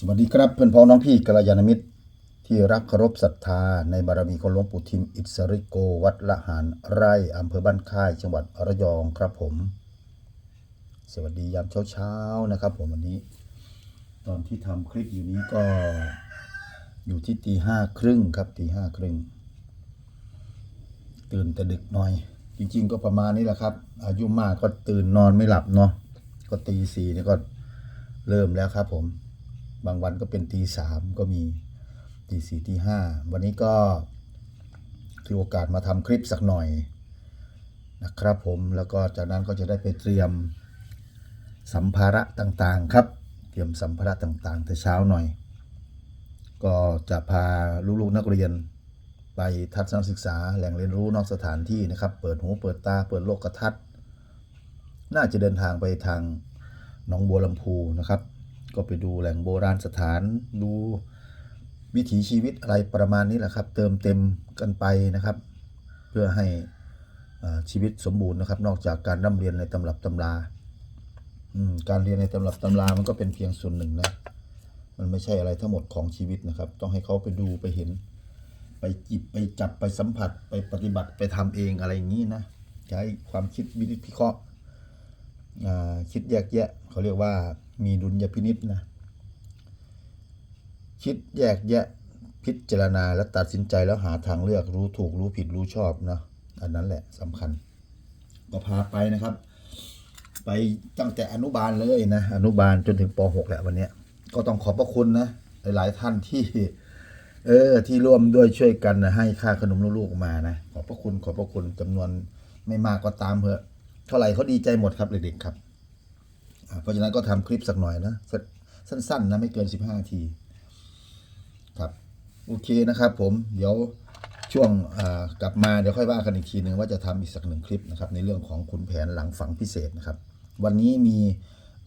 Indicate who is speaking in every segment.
Speaker 1: สวัสดีครับเพื่อนพ้องน้องพี่กัลยาณมิตร ที่รักเคารพศรัทธาในบารมีของหลวงปู่ทิมอิสริโกวัดละหารไร่อำเภอบ้านค่ายจังหวัดระยองครับผม สวัสดียามเช้าๆนะครับ ผมวันนี้ ตอนที่ทำคลิปอยู่นี้ก็อยู่ที่ตีห้าครึ่งครับตีห้าครึ่งตื่นแต่ดึกหน่อย จริง ๆ ก็ประมาณนี้แหละครับ อายุมากก็ตื่นนอนไม่หลับเนาะก็ตีสี่นี่ก็เริ่มแล้วครับผม บางวันก็เป็นตีสามก็มีตีสี่ตีห้าวันนี้ก็ถือโอกาสมาทำคลิปสักหน่อยนะครับผมแล้วก็จากนั้นก็จะได้ไปเตรียมสัมภาระต่างๆครับ เตรียมสัมภาระต่างๆ แต่เช้าหน่อย ก็จะพาลูกๆนักเรียน ไปทัศนศึกษาแหล่งเรียนรู้นอกสถานที่นะครับ เปิดหูเปิดตาเปิดโลกทัศน์น่าจะเดินทางไปทางหนองบัวลำพูนะครับ ก็ไปดูแหล่งโบราณสถาน ดูวิถีชีวิตอะไรประมาณนี้แหละครับ เติมเต็มกันไปนะครับ เพื่อให้ชีวิตสมบูรณ์นะครับ นอกจากการร่ำเรียนในตำรับตำราการเรียนในตำรับตำรามันก็เป็นเพียงส่วนหนึ่งนะมันไม่ใช่อะไรทั้งหมดของชีวิตนะครับ ต้องให้เขาไปดูไปเห็น ไปจิบไปจับไปสัมผัส ไปปฏิบัติไปทำเองอะไรอย่างนี้นะใช้ความคิดวิจพิเคราะห์คิดแยกแยะเขาเรียกว่า มีดุลยพินิษนะคิดแยกแยะพิจารณาและตัดสินใจแล้วหาทางเลือกรู้ถูกรู้ผิดรู้ชอบนะอันนั้นแหละสำคัญ ก็พาไปนะครับ ไปตั้งแต่อนุบาลเลยนะ อนุบาลจนถึงป .6 แหละวันนี้ก็ต้องขอบพระคุณนะหลาย ๆ ท่านที่ เออที่ร่วมด้วยช่วยกันนะให้ค่าขนมลูกๆมานะขอบพระคุณขอบพระคุณจำนวนไม่มากก็ตามเถอะเท่าไหร่เขาดีใจหมดครับเด็กๆครับ เพราะฉะนั้นก็ทำคลิปสักหน่อยนะสักสั้นๆนะไม่เกิน 15นาทีครับโอเคนะครับ ผมเดี๋ยวช่วงกลับมาเดี๋ยวค่อยว่ากันอีกทีหนึ่งว่าจะทำอีกสักหนึ่งคลิปนะครับในเรื่องของขุนแผนหลังฝังพิเศษนะครับ วันนี้มี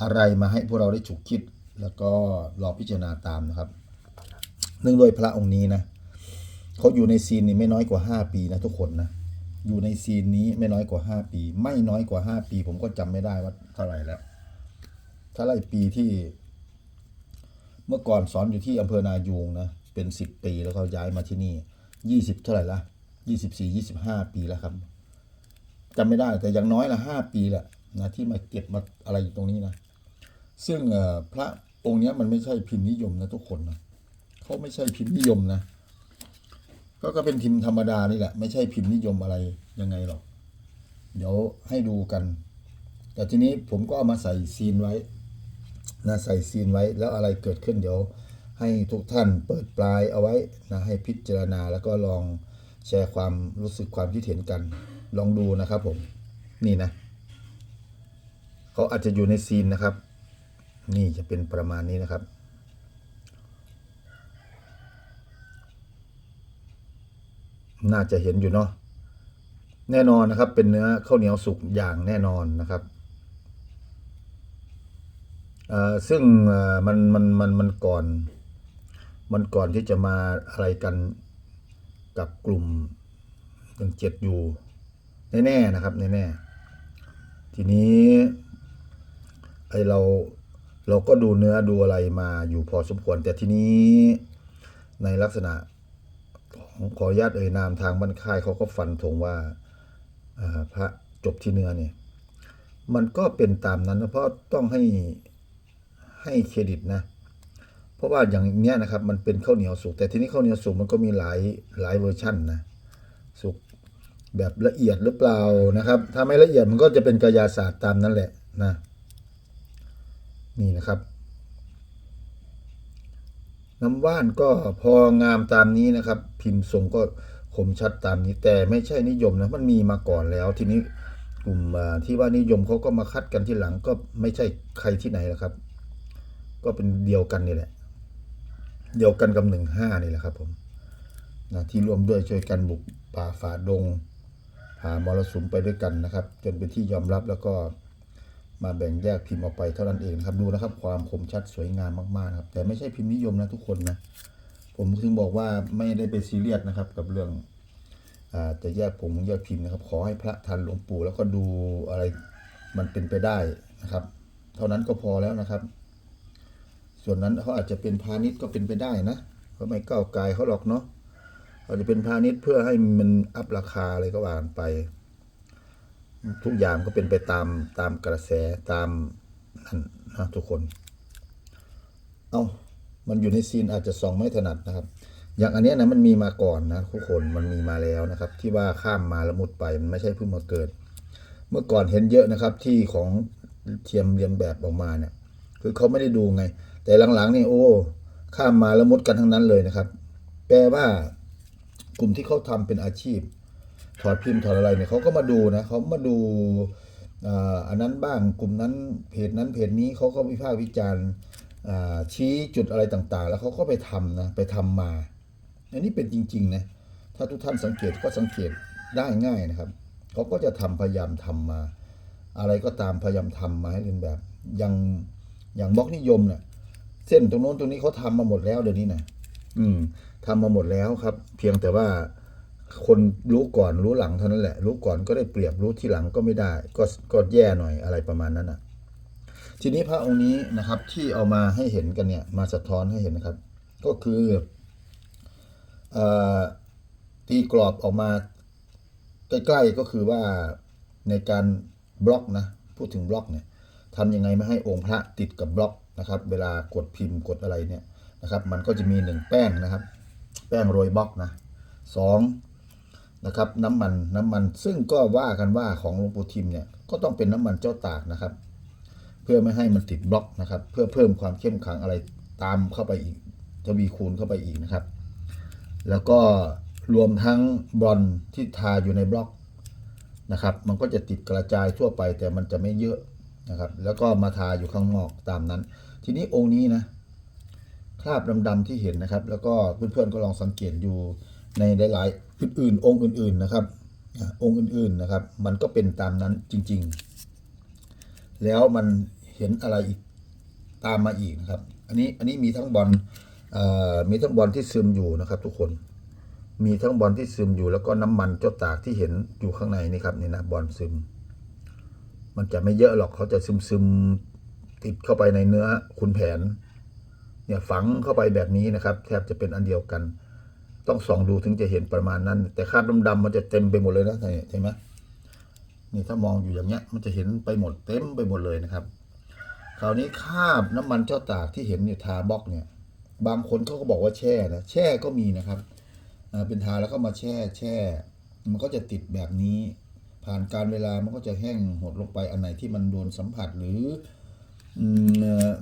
Speaker 1: อะไรมาให้พวกเราได้ฉุกคิด แล้วก็รอพิจารณาตามนะครับเนื่องด้วยพระองค์นี้นะเขาอยู่ในซีนนี้ไม่น้อยกว่าห้าปีนะทุกคนนะอยู่ในซีนนี้ไม่น้อยกว่าห้าปี ไม่น้อยกว่าห้าปี ผมก็จำไม่ได้ว่าเท่าไหร่แล้ว เท่าไหร่ปีที่เมื่อก่อนสอนอยู่ที่อำเภอนายูงนะ เป็นสิบปีแล้วเขาย้ายมาที่นี่ยี่สิบเท่าไหร่ละยี่สิบสี่ยี่สิบห้าปีแล้วครับจำไม่ได้แต่อย่างน้อยละห้าปีแหละนะที่มาเก็บมาอะไรอยู่ตรงนี้นะ ซึ่งพระองค์นี้มันไม่ใช่พิมพ์นิยมนะทุกคนนะเขาไม่ใช่พิมพ์นิยมนะก็ก็เป็นพิมพ์ธรรมดานี่แหละ ไม่ใช่พิมพ์นิยมอะไรยังไงหรอก เดี๋ยวให้ดูกัน แต่ทีนี้ผมก็เอามาใส่ซีนไว้ นะใส่ซีนไว้แล้วอะไรเกิดขึ้นเดี๋ยวให้ทุกท่านเปิดปลายเอาไว้นะให้พิจารณาแล้วก็ลองแชร์ความรู้สึกความคิดเห็นกัน ลองดูนะครับผมนี่นะเขาอาจจะอยู่ในซีนนะครับ นี่จะเป็นประมาณนี้นะครับน่าจะเห็นอยู่เนาะแน่นอนนะครับเป็นเนื้อข้าวเหนียวสุกอย่างแน่นอนนะครับ ซึ่งมันมันมันมันก่อน มันก่อนที่จะมาอะไรกันกับกลุ่มหนึ่งเจ็ดอยู่แน่ๆนะครับแน่ๆทีนี้ไอเราเราก็ดูเนื้อดูอะไรมาอยู่พอสมควร แต่ทีนี้ในลักษณะของขออนุญาตเอ่ยนามทางบ้านค่ายเขาก็ฟันธงว่าอ่าพระจบที่เนื้อเนี่ยมันก็เป็นตามนั้นนะเพราะต้องให้ ให้เครดิตนะ เพราะว่าอย่างเนี้ยนะครับ มันเป็นข้าวเหนียวสุกแต่ทีนี้ข้าวเหนียวสุกมันก็มีหลายหลายเวอร์ชั่นนะสุกแบบละเอียดหรือเปล่านะครับ ถ้าไม่ละเอียดมันก็จะเป็นกายาศาสตร์ตามนั้นแหละนะนี่นะครับ น้ำว่านก็พองามตามนี้นะครับ พิมพ์ทรงก็คมชัดตามนี้แต่ไม่ใช่นิยมนะมันมีมาก่อนแล้ว ทีนี้กลุ่มที่ว่านิยมเขาก็มาคัดกันที่หลังก็ไม่ใช่ใครที่ไหนและครับ ก็เป็นเดียวกันนี่แหละ เดียวกันกับหนึ่งห้านี่แหละครับผมนะที่ร่วมด้วยช่วยกันบุกป่าฝ่าดงผ่ามรสุมไปด้วยกันนะครับ จนเป็นที่ยอมรับแล้วก็มาแบ่งแยกพิมพ์ออกไปเท่านั้นเองครับดูนะครับ ความคมชัดสวยงามมากๆครับ แต่ไม่ใช่พิมพ์นิยมนะทุกคนนะผมถึงบอกว่าไม่ได้ไปซีเรียสนะครับ กับเรื่องอจะแยกผมแยกพิมพ์นะครับ ขอให้พระทันหลวงปู่แล้วก็ดูอะไรมันเป็นไปได้นะครับ เท่านั้นก็พอแล้วนะครับ ส่วนนั้นเขาอาจจะเป็นพาณิชย์ก็เป็นไปได้นะเขาไม่ก้าวไกลเขาหรอกเนาะเขาจะเป็นพาณิชย์เพื่อให้มันอัพราคาอะไรก็ว่านไป ทุกอย่างก็เป็นไปตามตามกระแสตามนั่นนะทุกคน เอา้ามันอยู่ในซีนอาจจะส่องไม่ถนัดนะครับ อย่างอันนี้นะมันมีมาก่อนนะทุกคนมันมีมาแล้วนะครับ ที่ว่าข้ามมาแล้วมุดไปมันไม่ใช่เพิ่งมาเกิด เมื่อก่อนเห็นเยอะนะครับที่ของเทียมเรียนแบบออกมาเนี่ยคือเขาไม่ได้ดูไง แต่หลังๆนี่โอ้ ข้ามมาแล้วมุดกันทั้งนั้นเลยนะครับ แปลว่ากลุ่มที่เขาทำเป็นอาชีพ ถอดพิมพ์ถอดอะไรเนี่ยเขาก็มาดูนะเขามาดูอันนั้นบ้างกลุ่มนั้นเพจนั้นเพจนี้เขาก็วิพากษ์วิจารณ์ชี้จุดอะไรต่างๆ แล้วเขาก็ไปทำนะไปทำมา อันนี้เป็นจริงๆนะถ้าทุกท่านสังเกตก็สังเกตได้ง่ายนะครับเขาก็จะทำพยายามทำมา อะไรก็ตามพยายามทำมาให้เรียนแบบอย่างอย่างบล็อกนิยมเนี่ย เส้นตรงโน้นตรงนี้เขาทำมาหมดแล้วเดี๋ยวนี้นะอืมทำมาหมดแล้วครับ เพียงแต่ว่าคนรู้ก่อนรู้หลังเท่านั้นแหละ รู้ก่อนก็ได้เปรียบรู้ที่หลังก็ไม่ได้ ก็ก็แย่หน่อยอะไรประมาณนั้นอะ ทีนี้พระองค์นี้นะครับ ที่เอามาให้เห็นกันเนี่ย มาสะท้อนให้เห็นนะครับ ก็คือเอ่อตีกรอบออกมาใกล้ๆก็คือว่าในการบล็อกนะ พูดถึงบล็อกเนี่ยทำยังไงไม่ให้องค์พระติดกับบล็อก นะครับ เวลากดพิมพ์กดอะไรเนี่ยนะครับ มันก็จะมีหนึ่งแป้งนะครับ แป้งโรยบล็อกนะสองนะครับน้ำมันน้ำมันซึ่งก็ว่ากันว่าของหลวงปู่ทิมเนี่ยก็ต้องเป็นน้ำมันเจ้าตากนะครับ เพื่อไม่ให้มันติดบล็อกนะครับ เพื่อเพิ่มความเข้มขังอะไรตามเข้าไปอีกทวีคูณเข้าไปอีกนะครับ แล้วก็รวมทั้งบอลที่ทาอยู่ในบล็อกนะครับ มันก็จะติดกระจายทั่วไปแต่มันจะไม่เยอะนะครับ แล้วก็มาทาอยู่ข้างนอกตามนั้น ทีนี้องค์นี้นะคราบดำๆที่เห็นนะครับ แล้วก็เพื่อนๆก็ลองสังเกตอยู่ในหลายๆอื่นๆ องค์อื่นๆนะครับ องค์อื่นๆนะครับ มันก็เป็นตามนั้นจริง ๆ แล้วมันเห็นอะไรอีกตามมาอีกนะครับ อันนี้อันนี้มีทั้งบอลมีทั้งบอลที่ซึมอยู่นะครับ ทุกคนมีทั้งบอลที่ซึมอยู่แล้วก็น้ำมันเจ้าตากที่เห็นอยู่ข้างในนี่ครับนี่นะบอลซึม มันจะไม่เยอะหรอกเขาจะซึมซึมๆ ติดเข้าไปในเนื้อคุณแผน เนี่ยฝังเข้าไปแบบนี้นะครับ แทบจะเป็นอันเดียวกัน ต้องส่องดูถึงจะเห็นประมาณนั้น แต่คราบดำๆมันจะเต็มไปหมดเลยนะเนี่ยเห็นไหมนี่ถ้ามองอยู่อย่างเงี้ย มันจะเห็นไปหมดเต็มไปหมดเลยนะครับ คราวนี้คราบน้ำมันเจ้าตากที่เห็นเนี่ยทาบล็อกเนี่ย บางคนเขาก็บอกว่าแช่นะแช่ก็มีนะครับอ่าเป็นทาแล้วก็มาแช่แช่ มันก็จะติดแบบนี้ ผ่านการเวลามันก็จะแห้งหดลงไปอันไหนที่มันโดนสัมผัสหรือ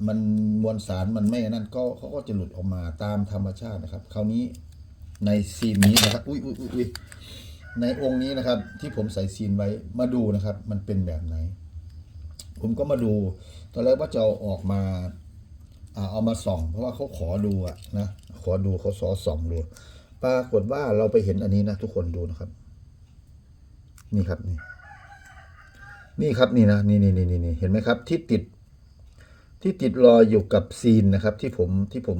Speaker 1: มันมวลสารมันไม่นั่นก็เขาก็จะหลุดออกมาตามธรรมชาตินะครับ คราวนี้ในซีนนี้นะครับอุ้ยอุ้ยอุ้ยในองค์นี้นะครับ ที่ผมใส่ซีนไว้มาดูนะครับ มันเป็นแบบไหน ผมก็มาดู ตอนแรกว่าจะเอาออกมาอ่าเอามาส่อง เพราะว่าเขาขอดูอะนะขอดูเขาสอส่องดูปรากฏว่าเราไปเห็นอันนี้นะ ทุกคนดูนะครับ นี่ครับนี่ นี่ครับนี่นะนี่นี่นี่นี่เห็นไหมครับ ที่ติด ที่ติดรออยู่กับซีนนะครับ ที่ผมที่ผม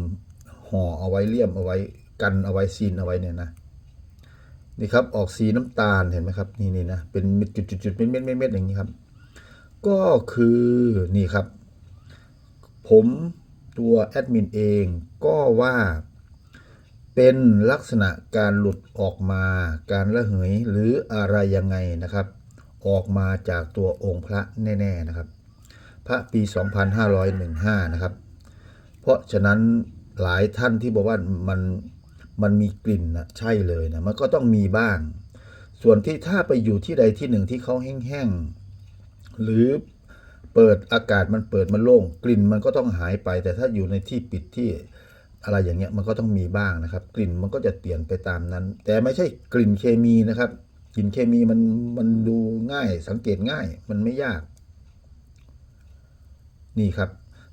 Speaker 1: ห่อเอาไว้เลี่ยมเอาไว้กันเอาไว้ซีนเอาไว้เนี่ยนะนี่ครับออกสีน้ำตาลเห็นไหมครับนี่นี่นะเป็นเม็ดจุดๆๆเป็นเม็ดเม็ดเม็ดอย่างนี้ครับ ก็คือนี่ครับ ผมตัวแอดมินเองก็ว่าเป็นลักษณะการหลุดออกมาการระเหยหรืออะไรยังไงนะครับ ออกมาจากตัวองค์พระแน่ ๆนะครับ พระปี 2515 นะครับ เพราะฉะนั้นหลายท่านที่บอกว่ามันมันมีกลิ่นนะใช่เลยนะมันก็ต้องมีบ้าง ส่วนที่ถ้าไปอยู่ที่ใดที่หนึ่งที่เขาแห้งๆหรือเปิดอากาศมันเปิดมันโล่งกลิ่นมันก็ต้องหายไป แต่ถ้าอยู่ในที่ปิดที่อะไรอย่างเงี้ยมันก็ต้องมีบ้างนะครับ กลิ่นมันก็จะเปลี่ยนไปตามนั้น แต่ไม่ใช่กลิ่นเคมีนะครับ กลิ่นเคมีมันมันดูง่ายสังเกตง่ายมันไม่ยาก นี่ครับ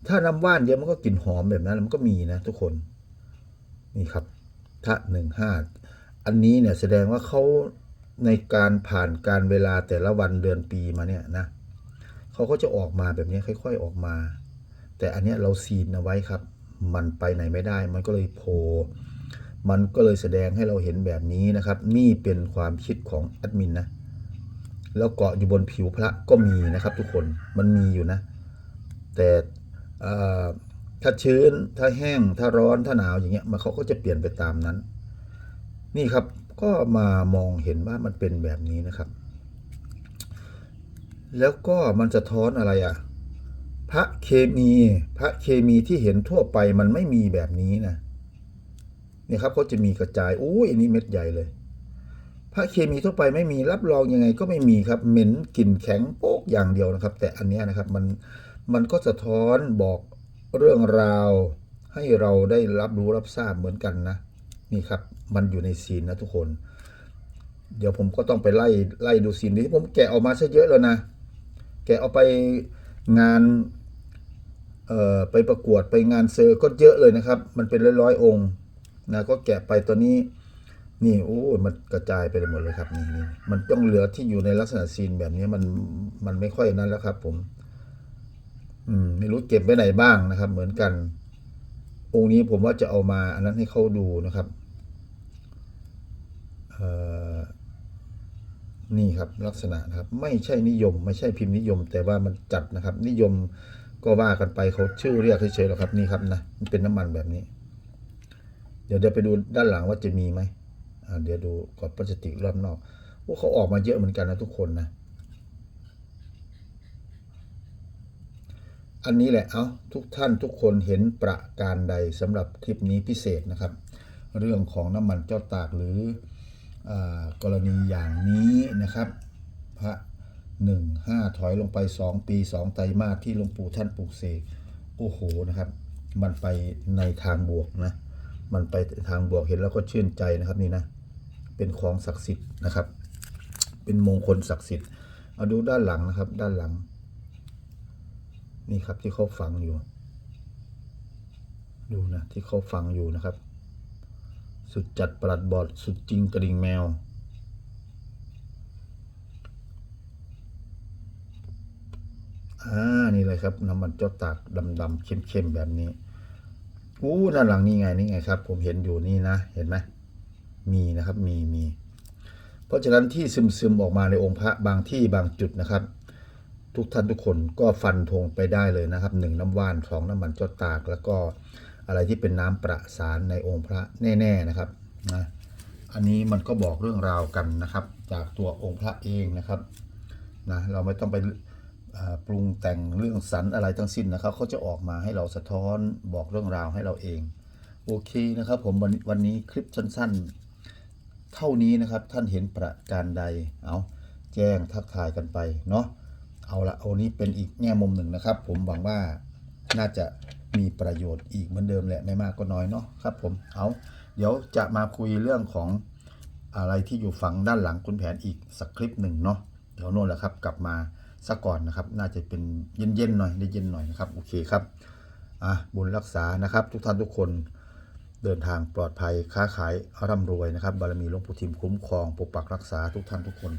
Speaker 1: ถ้าน้ำว่านเยอะมันก็กลิ่นหอมแบบนั้นมันก็มีนะทุกคน นี่ครับทะหนึ่งห้าอันนี้เนี่ยแสดงว่าเขาในการผ่านการเวลาแต่ละวันเดือนปีมาเนี่ยนะเขาก็จะออกมาแบบนี้ค่อย ๆออกมา แต่อันนี้เราซีนเอาไว้ครับ มันไปไหนไม่ได้ มันก็เลยโผล่มันก็เลยแสดงให้เราเห็นแบบนี้นะครับ นี่เป็นความคิดของแอดมินนะแล้วเกาะอยู่บนผิวพระก็มีนะครับ ทุกคนมันมีอยู่นะ แต่ถ้าชื้นถ้าแห้งถ้าร้อนถ้าหนาวอย่างเงี้ยมันเขาก็จะเปลี่ยนไปตามนั้น นี่ครับก็มามองเห็นว่ามันเป็นแบบนี้นะครับ แล้วก็มันจะท้อนอะไรอะพระเคมีพระเคมีที่เห็นทั่วไปมันไม่มีแบบนี้นะเนี่ยครับเขาจะมีกระจายอุ้ยอันนี้เม็ดใหญ่เลยพระเคมีทั่วไปไม่มีรับรองยังไงก็ไม่มีครับ เหม็นกลิ่นแข็งโป๊กอย่างเดียวนะครับ แต่อันนี้นะครับมัน มันก็สะท้อนบอกเรื่องราวให้เราได้รับรู้รับทราบเหมือนกันนะ นี่ครับ มันอยู่ในซีนนะทุกคน เดี๋ยวผมก็ต้องไปไล่ไล่ดูซีนนี้ผมแกะออกมาซะเยอะแล้วนะ แกะเอาไปงานเอ่อไปประกวดไปงานเซอร์ก็เยอะเลยนะครับ มันเป็นร้อยๆองค์นะก็แกะไปตัวนี้ นี่โอ้มันกระจายไปหมดเลยครับนี่นี่มันต้องเหลือที่อยู่ในลักษณะซีนแบบนี้มันมันไม่ค่อยนั้นแล้วครับ ผม อืมไม่รู้เก็บไว้ไหนบ้างนะครับ เหมือนกัน องค์นี้ผมว่าจะเอามา อันนั้นให้เขาดูนะครับนี่ครับลักษณะนะครับ ไม่ใช่นิยม ไม่ใช่พิมพ์นิยม แต่ว่ามันจัดนะครับ นิยมก็ว่ากันไปเขาชื่อเรียกเฉยๆหรอกครับนี่ครับนะมันเป็นน้ำมันแบบนี้ เดี๋ยวเดี๋ยวไปดูด้านหลังว่าจะมีไหมเดี๋ยวดูกรอบพลาสติกรอบนอกโอ้เขาออกมาเยอะเหมือนกันนะทุกคนนะ อันนี้แหละเอาทุกท่านทุกคนเห็นประการใดสำหรับคลิปนี้พิเศษนะครับ เรื่องของน้ำมันเจ้าตากหรืออกรณีอย่างนี้นะครับ พระหนึ่งห้าถอยลงไปสองปีสองไตรมาสที่หลวงปู่ท่านปลูกเสกโอ้โหนะครับ มันไปในทางบวกนะ มันไปทางบวกเห็นแล้วก็ชื่นใจนะครับนี่นะ เป็นของศักดิ์สิทธิ์นะครับ เป็นมงคลศักดิ์สิทธิ์เอาดูด้านหลังนะครับ ด้านหลัง นี่ครับที่เขาฝังอยู่ ดูนะที่เขาฝังอยู่นะครับ สุดจัดประหลัดบอดสุดจริงกระดิ่งแมว อ่า นี่เลยครับน้ำมันเจ้าตากดำๆเข้มๆแบบนี้อู้ด้านหลังนี่ไงนี่ไงครับ ผมเห็นอยู่นี่นะ เห็นไหมมีนะครับมีมี เพราะฉะนั้นที่ซึมๆออกมาในองค์พระบางที่บางจุดนะครับ ทุกท่านทุกคนก็ฟันธงไปได้เลยนะครับหนึ่งน้ำว่านสองน้ำมันจ้าตาก แล้วก็อะไรที่เป็นน้ำประสานในองค์พระแน่ ๆนะครับนะอันนี้มันก็บอกเรื่องราวกันนะครับ จากตัวองค์พระเองนะครับนะเราไม่ต้องไปปรุงแต่งเรื่องสรรอะไรทั้งสิ้นนะครับเขาจะออกมาให้เราสะท้อนบอกเรื่องราวให้เราเอง โอเคนะครับ ผมวันวันนี้คลิปสั้น ๆ เท่านี้นะครับท่านเห็นประการใดเอาแจ้งทักทายกันไปเนาะ เอาละเอนี้เป็นอีกแง่มุมหนึ่งนะครับ ผมหวังว่าน่าจะมีประโยชน์อีกเหมือนเดิมแหละไม่มากก็น้อยเนาะครับผมเอาเดี๋ยวจะมาคุยเรื่องของอะไรที่อยู่ฝั่งด้านหลังคุณแผนอีกสักคลิปหนึ่งเนาะเดี๋ยวโน่นแหละครับ กลับมาซะก่อนนะครับ น่าจะเป็นเย็นๆหน่อยได้เย็นหน่อยนะครับโอเคครับอะบุญรักษานะครับ ทุกท่านทุกคนเดินทางปลอดภัยค้าขายร่ำรวยนะครับบารมีหลวงปู่ทิมคุ้มครองปกปักรักษาทุกท่านทุกคน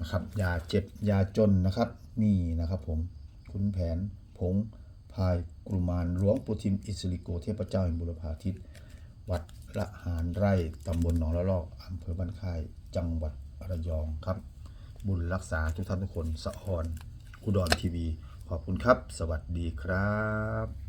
Speaker 1: นะครับยาเจ็บยาจนนะครับนี่นะครับผมคุณแผนผงพายกรุมานหลวงปู่ทิมอิสริโกเทพเจ้าแห่งบุรพาทิตวัดละหารไร่ตำบลหนองละลอกอำเภอบ้านค่าย จังหวัดระยองครับ บุญรักษาทุกท่านทุกคนสะออนอุดรทีวี ขอบคุณครับ สวัสดีครับ